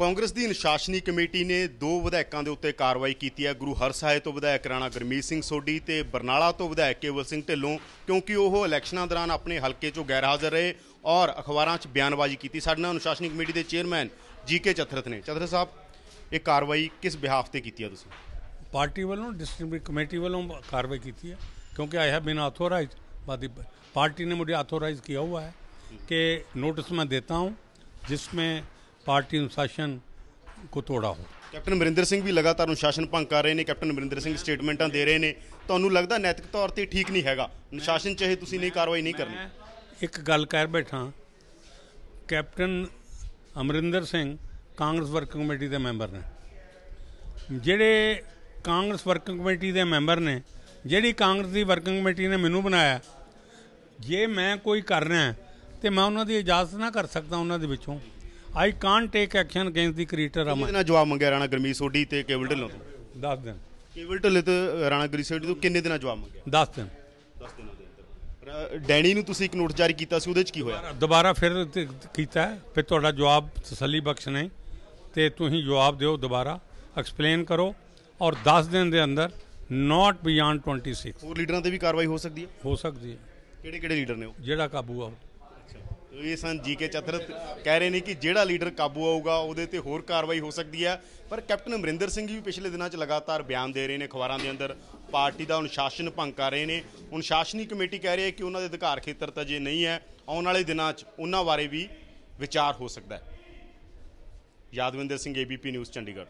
ਕਾਂਗਰਸ ਦੀ ਅਨੁਸ਼ਾਸਨੀ committee ਨੇ ਦੋ ਵਿਧਾਇਕਾਂ ਦੇ ਉੱਤੇ ਕਾਰਵਾਈ ਕੀਤੀ ਹੈ ਗੁਰੂ ਹਰਸਹਾਏ ਤੋਂ ਵਿਧਾਇਕ ਰਾਣਾ ਗੁਰਮੀਤ ਸਿੰਘ ਸੋਢੀ ਤੇ ਬਰਨਾਲਾ ਤੋਂ ਵਿਧਾਇਕ ਕੇਵਲ ਸਿੰਘ ਢਿੱਲੋਂ ਕਿਉਂਕਿ ਉਹ ਇਲੈਕਸ਼ਨਾਂ ਦੌਰਾਨ ਆਪਣੇ ਹਲਕੇ 'ਚੋਂ ਗੈਰ ਹਾਜ਼ਰ ਰਹੇ ਔਰ ਅਖਬਾਰਾਂ 'ਚ ਬਿਆਨਬਾਜ਼ੀ ਕੀਤੀ ਸਾਡੇ ਨਾਲ ਅਨੁਸ਼ਾਸਨੀ ਕਮੇਟੀ ਦੇ ਚੇਅਰਮੈਨ ਜੀਕੇ ਚਤਰਥ ਨੇ ਚਤਰਥ ਸਾਹਿਬ ਇਹ ਕਾਰਵਾਈ ਕਿਸ ਬਿਹਾਫ ਤੇ ਕੀਤੀ ਹੈ ਤੁਸੀਂ ਪਾਰਟੀ ਵੱਲੋਂ ਡਿਸਟ੍ਰਿਕਟ ਕਮੇਟੀ ਵੱਲੋਂ कार्रवाई की है क्योंकि I have been authorise party ने मुझे ऑथोराइज किया हुआ है कि नोटिस मैं देता हूँ जिसमें पार्टी अनुशासन को तोड़ा हो ਕੈਪਟਨ ਅਮਰਿੰਦਰ ਸਿੰਘ ਵੀ ਲਗਾਤਾਰ ਅਨੁਸ਼ਾਸਨ ਭੰਗ ਕਰ ਰਹੇ ਨੇ ਕੈਪਟਨ ਅਮਰਿੰਦਰ ਸਿੰਘ ਸਟੇਟਮੈਂਟਾਂ ਦੇ ਰਹੇ ਨੇ ਤੁਹਾਨੂੰ ਲੱਗਦਾ ਨੈਤਿਕ ਤੌਰ ਤੇ ਠੀਕ ਨਹੀਂ ਹੈਗਾ ਅਨੁਸ਼ਾਸਨ ਚਾਹੇ ਤੁਸੀਂ ਨਹੀਂ ਕਾਰਵਾਈ ਨਹੀਂ ਕਰਨੀ ਇੱਕ ਗੱਲ ਕਹਿ ਬੈਠਾ captain Amarinder Singh Congress working committee ਦੇ ਮੈਂਬਰ ਨੇ ਜਿਹੜੇ ਕਾਂਗਰਸ ਵਰਕਿੰਗ ਕਮੇਟੀ ਦੇ ਮੈਂਬਰ ਨੇ ਜਿਹੜੀ ਕਾਂਗਰਸ ਦੀ ਵਰਕਿੰਗ ਕਮੇਟੀ ਨੇ ਮੈਨੂੰ ਬਣਾਇਆ ਜੇ ਮੈਂ ਕੋਈ ਕਰ ਰਿਹਾ ਤੇ ਮੈਂ ਉਹਨਾਂ ਦੀ ਇਜਾਜ਼ਤ ਨਾ ਕਰ ਸਕਦਾ ਉਹਨਾਂ ਦੇ ਵਿੱਚੋਂ I can't take action against the creator Aman ਨਾਲ ਜਵਾਬ ਮੰਗਿਆ ਰਾਣਾ ਗੁਰਮੀਤ ਸੋਢੀ ਤੇ ਕੇਵਲ ਢਿੱਲੋਂ ਤੋਂ? ਦੱਸ ਦਿਨ। ਕੇਵਲ ਢਿੱਲੇ ਤੇ ਰਾਣਾ ਗੁਰਮੀਤ ਸੋਢੀ ਤੋਂ ਕਿੰਨੇ ਦਿਨਾਂ ਜਵਾਬ ਮੰਗਿਆ? ਦੱਸ ਦਿਨ। 10 ਦਿਨਾਂ ਦੇ ਅੰਦਰ। ਡੈਣੀ ਨੂੰ ਤੁਸੀਂ ਇੱਕ ਨੋਟ ਜਾਰੀ ਕੀਤਾ ਸੀ ਉਹਦੇ 'ਚ ਕੀ ਹੋਇਆ? ਦੁਬਾਰਾ ਫਿਰ ਕੀਤਾ ਫਿਰ ਤੁਹਾਡਾ ਜਵਾਬ ਤਸੱਲੀ ਬਖਸ਼ ਨਹੀਂ। ਤੇ ਤੁਸੀਂ ਜਵਾਬ ਦਿਓ ਦੁਬਾਰਾ। ਐਕਸਪਲੇਨ ਕਰੋ। ਔਰ 10 ਦਿਨ ਦੇ ਅੰਦਰ ਨਾਟ ਬਿਯੋਂਡ 26 ਹੋਰ ਲੀਡਰਾਂ ਤੇ ਵੀ ਕਾਰਵਾਈ ਹੋ ਸਕਦੀ ਹੈ? ਹੋ ਸਕਦੀ ਹੈ। ਕਿਹੜੇ ਕਿਹੜੇ ਲੀਡਰ ਨੇ ਉਹ? ਜਿਹੜਾ ਕਾਬੂ ਆਉ ਇਹ ਸਨ ਜੀਕੇ ਚਤਰਤ ਕਹਿ ਰਹੇ ਨੇ ਕਿ ਜਿਹੜਾ ਲੀਡਰ ਕਾਬੂ ਆਊਗਾ, ਉਹਦੇ ਤੇ ਹੋਰ ਕਾਰਵਾਈ ਹੋ ਸਕਦੀ ਹੈ। ਪਰ ਕੈਪਟਨ ਅਮਰਿੰਦਰ ਸਿੰਘ ਵੀ ਪਿਛਲੇ ਦਿਨਾਂ 'ਚ ਲਗਾਤਾਰ ਬਿਆਨ ਦੇ ਰਹੇ ਨੇ, ਅਖਬਾਰਾਂ ਦੇ ਅੰਦਰ ਪਾਰਟੀ ਦਾ ਅਨੁਸ਼ਾਸਨ ਭੰਗ ਕਰ ਰਹੇ ਨੇ। ਅਨੁਸ਼ਾਸਨੀ ਕਮੇਟੀ ਕਹਿ ਰਹੀ ਹੈ ਕਿ ਉਹਨਾਂ ਦੇ ਅਧਿਕਾਰ ਖੇਤਰ ਤਾਂ ਜੇ ਨਹੀਂ ਹੈ। ਆਉਣ ਵਾਲੇ ਦਿਨਾਂ 'ਚ ਉਹਨਾਂ ਬਾਰੇ ਵੀ ਵਿਚਾਰ ਹੋ ਸਕਦਾ ਹੈ। Yadvinder Singh ABP news Chandigarh.